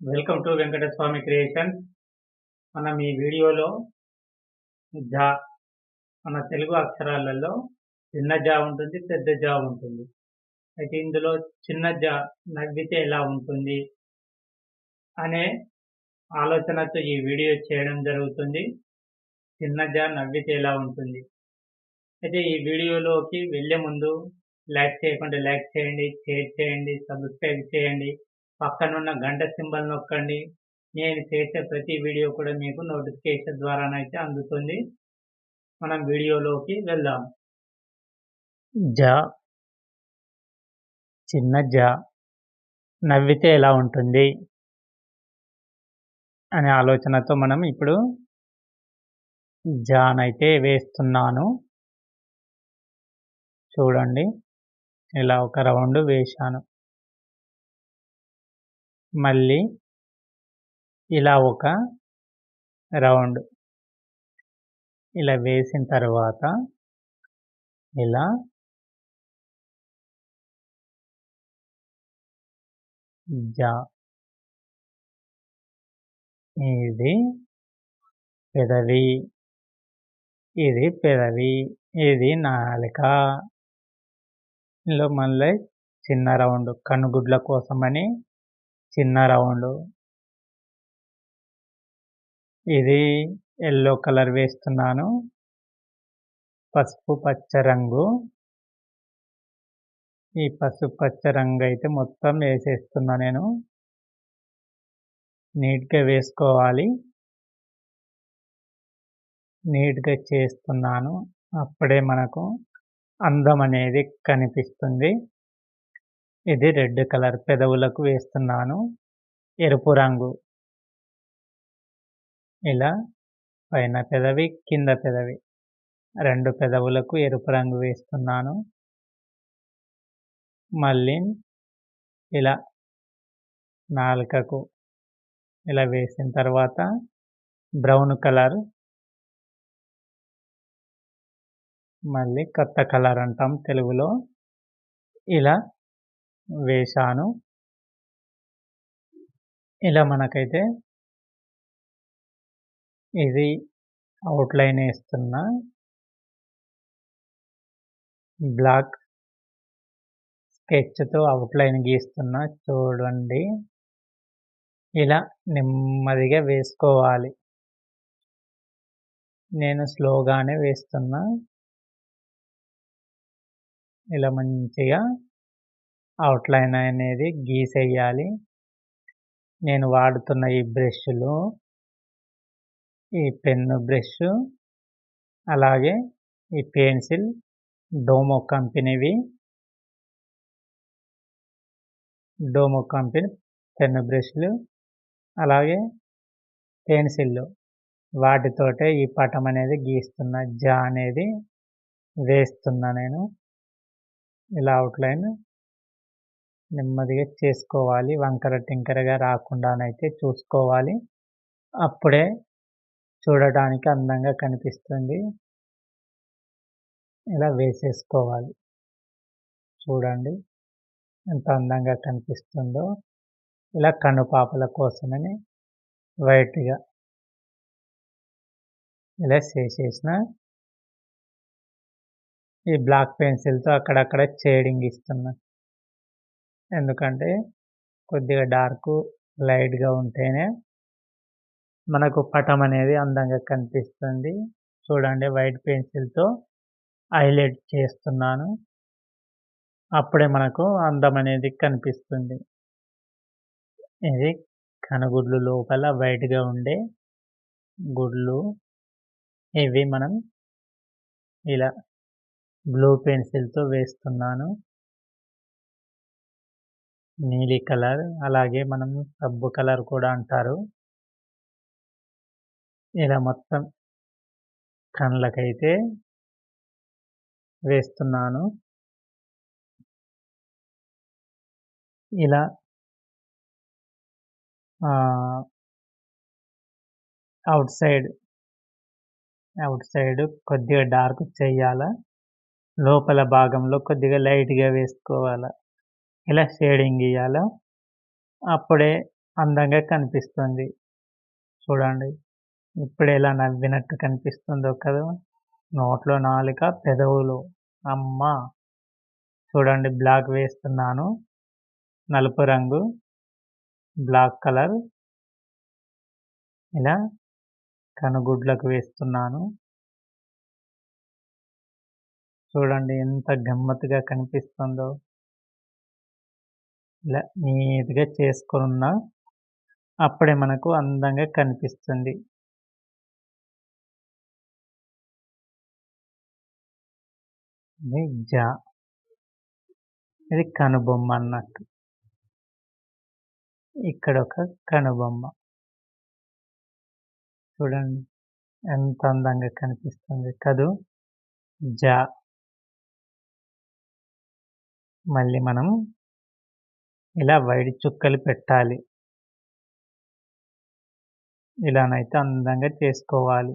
Welcome to Venkataswamy creations మనం ఈ వీడియోలో జా మన తెలుగు అక్షరాలలో చిన్న జా ఉంటుంది పెద్ద జా ఉంటుంది. అయితే ఇందులో చిన్న జా నవ్వితే ఎలా ఉంటుంది అనే ఆలోచనతో ఈ వీడియో చేయడం జరుగుతుంది. చిన్న జా నవ్వితే ఎలా ఉంటుంది? అయితే ఈ వీడియోలోకి వెళ్ళే ముందు లైక్ చేయకుండా లైక్ చేయండి షేర్ చేయండి సబ్స్క్రైబ్ చేయండి. పక్కనున్న గంట సింబల్ నొక్కండి. నేను చేసే ప్రతి వీడియో కూడా మీకు నోటిఫికేషన్ ద్వారానైతే అందుతుంది. మనం వీడియోలోకి వెళ్దాం. జా. చిన్న జా. నవ్వితే ఎలా ఉంటుంది? అనే ఆలోచనతో మనం ఇప్పుడు జానైతే వేస్తున్నాను. చూడండి. ఇలా ఒక రౌండ్ వేశాను. మళ్ళీ ఇలా ఒక రౌండ్ ఇలా వేసిన తర్వాత ఇలా జా. ఇది పెదవి. ఇది పెదవి. ఇది నాలిక. ఇందులో మళ్ళీ చిన్న రౌండ్ కనుగుడ్ల కోసమని చిన్న రౌండ్. ఇది ఎల్లో కలర్ వేస్తున్నాను. పసుపు పచ్చ రంగు. ఈ పసుపు పచ్చ రంగు అయితే మొత్తం వేసేస్తున్నా నేను. నీట్గా వేసుకోవాలి. నీట్గా చేస్తున్నాను. అప్పుడే మనకు అందం అనేది కనిపిస్తుంది. ఇది రెడ్ కలర్ పెదవులకు వేస్తున్నాను. ఎరుపు రంగు. ఇలా పైన పెదవి కింద పెదవి. రెండు పెదవులకు ఎరుపు రంగు వేస్తున్నాను. మళ్ళీ ఇలా నాలుకకు ఇలా వేసిన తర్వాత బ్రౌన్ కలర్. మళ్ళీ కొత్త కలర్ అంటాం తెలుగులో. ఇలా వేశాను. ఇలా మనకైతే ఇది అవుట్లైన్ వేస్తున్న బ్లాక్ స్కెచ్తో అవుట్లైన్ గీస్తున్నా చూడండి. ఇలా నెమ్మదిగా వేసుకోవాలి. నేను స్లోగానే వేస్తున్నా. ఇలా మంచిగా అవుట్లైన్ అనేది గీసేయాలి. నేను వాడుతున్న ఈ బ్రష్లు ఈ పెన్ను బ్రష్ అలాగే ఈ పెన్సిల్ డోమో కంపెనీవి. డోమో కంపెనీ పెన్ను బ్రష్లు అలాగే పెన్సిళ్ళు. వాటితోటే ఈ పటం అనేది గీస్తున్న జా అనేది వేస్తున్నా నేను. ఇలా అవుట్లైన్ నెమ్మదిగా చేసుకోవాలి. వంకర టింకరగా రాకుండానైతే చూసుకోవాలి. అప్పుడే చూడటానికి అందంగా కనిపిస్తుంది. ఇలా వేసేసుకోవాలి. చూడండి ఎంత అందంగా కనిపిస్తుందో. ఇలా కనుపాపల కోసమని వైట్గా ఇలా చేసేసిన ఈ బ్లాక్ పెన్సిల్తో అక్కడక్కడ షేడింగ్ ఇస్తున్నా ఎందుకంటే కొద్దిగా డార్క్ లైట్గా ఉంటేనే మనకు పటం అనేది అందంగా కనిపిస్తుంది. చూడండి వైట్ పెన్సిల్తో హైలైట్ చేస్తున్నాను. అప్పుడే మనకు అందం అనేది కనిపిస్తుంది. ఇది కనుగుడ్లు లోపల వైట్గా ఉండే గుడ్లు. ఇవి మనం ఇలా బ్లూ పెన్సిల్తో వేస్తున్నాను. నీలి కలర్ అలాగే మనం సబ్బు కలర్ కూడా అంటారు. ఇలా మొత్తం కండ్లకైతే వేస్తున్నాను. ఇలా అవుట్ సైడ్ అవుట్ సైడ్ కొద్దిగా డార్క్ చేయాలా? లోపల భాగంలో కొద్దిగా లైట్గా వేసుకోవాలి? ఇలా షేడింగ్ ఇవ్వాలి అప్పుడే అందంగా కనిపిస్తుంది. చూడండి. ఇప్పుడు ఎలా నవ్వినట్టు కనిపిస్తుందో కదా నోట్లో నాలుక పెదవులు. అమ్మ. చూడండి బ్లాక్ వేస్తున్నాను. నలుపు రంగు. బ్లాక్ కలర్ ఇలా కనుగుడ్లకు వేస్తున్నాను. చూడండి ఎంత గమ్మత్తుగా కనిపిస్తుందో. ఇలా నీట్గా చేసుకున్న అప్పుడే మనకు అందంగా కనిపిస్తుంది. ఇది జా. ఇది కనుబొమ్మ అన్నట్టు. ఇక్కడ ఒక కనుబొమ్మ. చూడండి ఎంత అందంగా కనిపిస్తుంది కదూ. జా. మళ్ళీ మనం ఇలా వైడి చుక్కలు పెట్టాలి. ఇలానైతే అందంగా చేసుకోవాలి.